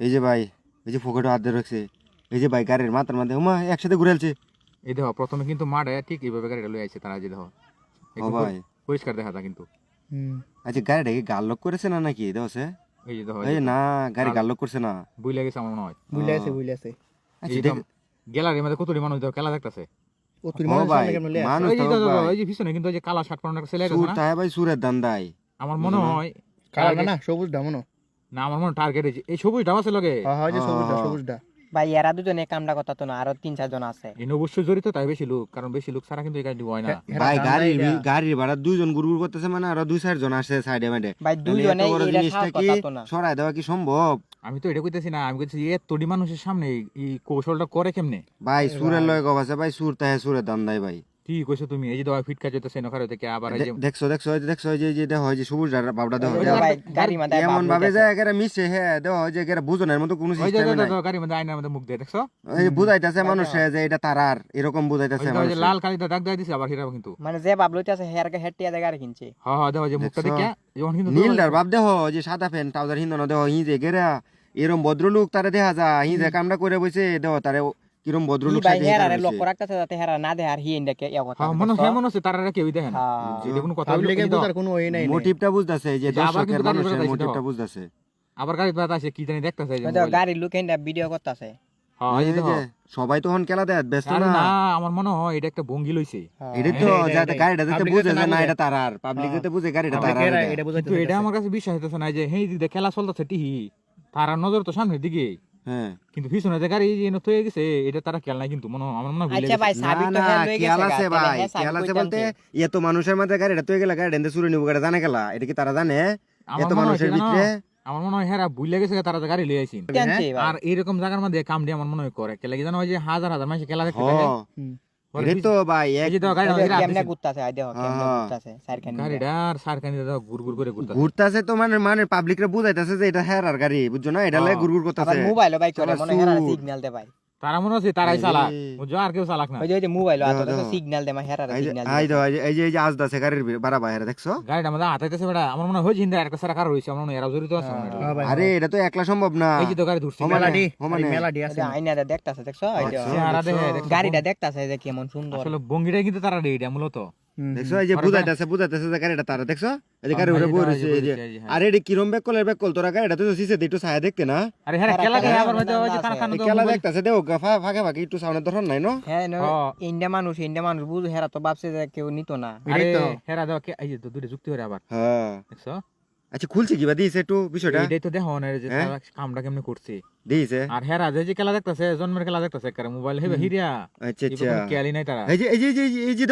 এই যে ভাই এই যে পকেটে হাত দিয়ে রাখছে এই যে ভাই গাড়ির মাথার মধ্যে উমা একসাথে ঘুরে আলছে। এই দেখো প্রথমে কিন্তু মাঠে ঠিক এইভাবে গাড়িটা লই আইছে তারা যে দেখো। ও ভাই। পরিষ্কার দেখা যায় কিন্তু। হুম। আচ্ছা গাড়িটা কি গাল লোক করেছে না নাকি? দেখছে এই যে দেখো এই না গাড়ি গাল লোক করছে না। বুই লাগেছে আমার মনে হয়। বুঝলে আছে বুঝলে আছে আচ্ছা এই দেখ- গ্যালারির মধ্যে কতটি মানুষ দেখো খেলা দেখতেছে। ও মানুষ ভাই, সামনে কেমন লে মানুষ যে তো দেখো, ভাই। এই যে পিছনে কিন্তু ওই যে কালা শার্ট পরানো একটা ছেলে আছে না? তাই ভাই সুরের দান্দাই আমার মনে হয় কালার না? সবুজ ডা মনো না আমার মনে টার্গেট এই সবুজটা আছে লগে হ্যাঁ হ্যাঁ যে হ্যাঁ। ভাই এরা দুজনে কামটা কথা তো না আরও তিন চারজন আছে। এই অবশ্যই জড়িত তাই বেশি লোক কারণ বেশি লোক ছাড়া কিন্তু এই গাড়ি হয় না। ভাই দাম গাড়ির দেয় ভি- গাড়ির ভাড়া দুইজন গুড় গুড় করতেছে মানে আরও দুই চার জন আসছে সাইডে মাইডে ভাই এত বড় এটা জিনিসটা কি সরাই দেওয়া কি সম্ভব? আমি তো এটা কইতেছি না আমি কইতেছি এতটি মানুষের সামনে এই- এই কৌশলটা করে কেমনে? ভাই সুরের লয় গবাছে ভাই সুর তাহে সুরের দান্দাই ভাই। ঠিক কইছো তুমি? এই যে ফিটকা যেতেছে নখারে থেকে আবার এই যে দেখছ দেখছ এই যে দেখছ এই যে যে দেখো এই যে সবুজ বাবটা দেখো গাড়ি এমন ভাবে যায় একেবারে মিশছে হ্যাঁ দেখো ওই যে একেবারে বুঝনের মতো কোনো সিস্টেম নাই। মধ্যে আয়নার মধ্যে মুখ দিয়ে দেখছ? এই যে বুঝাইতেছে মানুষে যে এটা তারার এরকম বুঝাইতেছে যে লাল কালিটা দাগ দিয়ে দিছে আবার কিন্তু। মানে যে বাবলুতে আছে হেয়ারকে হেট্টিয়া গাড়ি কিনছে। হ্যাঁ হ্যাঁ দেখো যে মুখটা? দেখে যখন কিন্তু বাপ দেখো যে সাদা প্যান্ট ট্রাউজার হিন্দন দেখো হি যে গেরা এরম ভদ্রলোক তারে দেখা যায় হি যে কামটা করে বইছে দেখো তারে কিরম ভদ্রলোক ভাই সাজে হেরারে হিন্দন লক্ষ্য রাখতেছে যাতে হেরা না দেয় আর হি ইন্ডাকে ইয়া কথা হ্যাঁ মনে হয় মনে হচ্ছে তারা হ্যাঁ। কোনো কথা দেখো, বুঝার কোনো ওই নাই। মোটিভটা বুঝতাছে যে দর্শকের মানুষের মোটিভটা বুঝতাছে। আবার গাড়ি পাতা আছে কি জানি দেখতেছে। গাড়ির লুক ভিডিও করতেছে। হ্যাঁ সবাই তখন খেলা দেয় ব্যস্ত না। না আমার মনে হয় এটা একটা ভঙ্গি লইছে। এটা তো হ্যাঁ, যাতে গাড়িটা যাতে বুঝে না। এটা তারার পাবলিক যাতে বুঝে গাড়িটা তারার এরা এটা। এটা বুঝাইতে এটা আমার কাছে বিশ্বাস হইতেছে না যে হেই খেলা চলতেছে টিহি। তারা নজর তো সামনের দিকে হ্যাঁ। কিন্তু পিছনে যে গাড়ি যে হয়ে গেছে এটা তারা খেল নাই কিন্তু মনে হয়- আমার মনে হয় আচ্ছা ভাই। তো না হয়ে খেয়াল আছে ভাই খেয়াল আছে বলতে এত মানুষের মাঝে গাড়িটা তুই গেলা গাড়ি এনে চুরি নিব গাড়ি জানে খেলা এটা কি তারা জানে? এত মানুষের ভিতরে। আমার মনে হয় হেরা ভুলে গেছে তারা গাড়ি লিয়ে আইছেন। আর এরকম জায়গার মধ্যে কাম দিয়ে আমার মনে হয় করে। কেলে কি জানো ওই যে হাজার হাজার মানুষ খেলা দেখতে তো ভাই এই যে কেমনে ঘুরতাছে আই দেখো কেমনে। ঘুরতাছে সাইরখান গাড়িটা আর সারকানি দেখো গুড় গুড় করে ঘুরতাছে ঘুরতাছে তো মানে মানে পাবলিকরা বুঝাইতাছে যে এটা হেরার গাড়ি বুঝছ না এটা লাগে করতেছে মনে হেরা সিগন্যাল দে ভাই তারা মনে হচ্ছে তারাই চালাক। বুঝছ? আর কেউ চালাক না। ওই যে ওই যে মোবাইল। সিগন্যাল দেয় হেরা সিগন্যাল এই যে- এই যে আজ দাসে গাড়ির বাড়া বাইরে দেখছ? গাড়িটা মধ্যে হাতাইতেছে বেটা। আমার মনে হয় জিন্দা একটা সারা কার রয়েছে আমার মনে হয়। এরাও জড়িত আছে আরে এটা তো একলা সম্ভব না। এই যে তো গাড়ি ধরছে মেলাডি মেলাডি আছে। দেখতাছে দেখছ? আচ্ছা। দেখছ? গাড়িটা দেখতাছে যে কেমন সুন্দর। আসলে বঙ্গিটা কিন্তু তারা রেডি মূলত। দেখছ? এই যে বুঝাইতেছে বুঝাইতেছে যে গাড়িটা তারা দেখছ? এই যে গাড়ি হ্যাঁ, উঠে বই রয়েছে এই যে। হ্যাঁ। আরে এটা কিরম ব্যাক কলের ব্যাক কল তোরা গাড়িটা তো সিসে একটু ছায়া দেখতে না? আরে হ্যাঁ খেলা খেলা খেলা আবার খেলা হয়তো ওই যে আছে। খানা খানা তো খেলা দেখতেছে দেও গাফা ফাঁকে ফাঁকে একটু সামনে ধরন নাই নো? হ্যাঁ ন হ্যাঁ। ইন্ডিয়া মানুষ ইন্ডিয়া মানুষ বুঝ হেরা তো ভাবছে যে কেউ নিত না। আরে হেরা দাও কে- এই যে তো দূরে যুক্তি হরে আবার। হ্যাঁ। দেখছ? আচ্ছা খুলছে কিবা দিয়েছে একটু বিষয়টা এটাই তো দেখো না যে হ্যাঁ? তারা কামটা কেমনে করছে দিয়েছে আর হেরা যে যে খেলা দেখতেছে জন্মের খেলা দেখতেছে কারে মোবাইল হেবে হিরিয়া আচ্ছা আচ্ছা কোনো নাই তারা এই যে এই যে এই যে- এই যে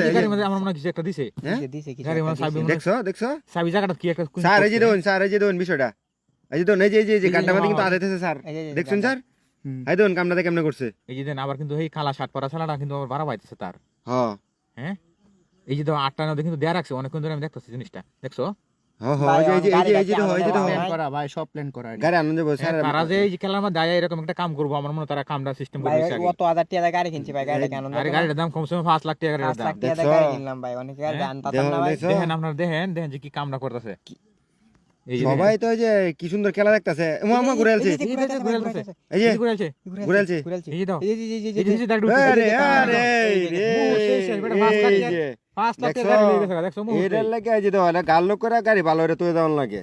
এই যে আমার মনে কিছু একটা দিছে হ্যাঁ? দিছে- কিছু গাড়ির সাবি দেখছ দেখছ সাবি জায়গাটা কি একটা স্যার এই যে দেখুন স্যার এই যে দেখুন বিষয়টা এই যে দেখুন এই যে এই যে- মধ্যে কিন্তু আদাইতেছে স্যার দেখছেন স্যার। এই দেখুন কামটাতে কেমনে করছে এই যে দেন আবার কিন্তু এই খালা শার্ট পরা ছেলেটা কিন্তু আবার বাড়া পাইতেছে তার হ্যাঁ হ্যাঁ এই যে তো আটটা নদী কিন্তু দেয়া রাখছে অনেকক্ষণ ধরে আমি দেখতেছি জিনিসটা দেখছ হ্যাঁ হ্যাঁ এই যে- এই যে- এই যে- এই যে দেখো এই যে দেখো প্ল্যান করা ভাই সব প্ল্যান করা গাড়ি আনন্দ বসে হ্যাঁ, তারা যে এই যে খেলার মধ্যে আয়া এরকম একটা কাম করব আমার মনে হয় তারা কামটা সিস্টেম ভাই করবে আগে অত হাজার টাকা গাড়ি কিনছি ভাই গাড়িটা কেন আরে গাড়ির দাম কমসে কম পাঁচ লাখ টাকা গাড়ির পাঁচ দাম লাখ টাকা দেখছ? গাড়ি কিনলাম ভাই অনেক গাড়ি হ্যাঁ? আনতাম দেখো, না ভাই দেখছ? দেখেন আপনারা দেখেন দেখেন যে কি কামটা করতেছে এই যে সবাই তো এই যে কি সুন্দর খেলা দেখতাছে ঘুরে এই যে ঘুরাইছে, ঘুরাইছে। এই যে এই যে ঘুরাইছে, ঘুরাইছে। এই যে দাও। এই যে- এই যে- এই যে- পাঁচ লাখ টাকা- দেখছ? এটার লাগে এই হয় গাল গাড়ি ভালো এটা তুই দেওয়ার লাগে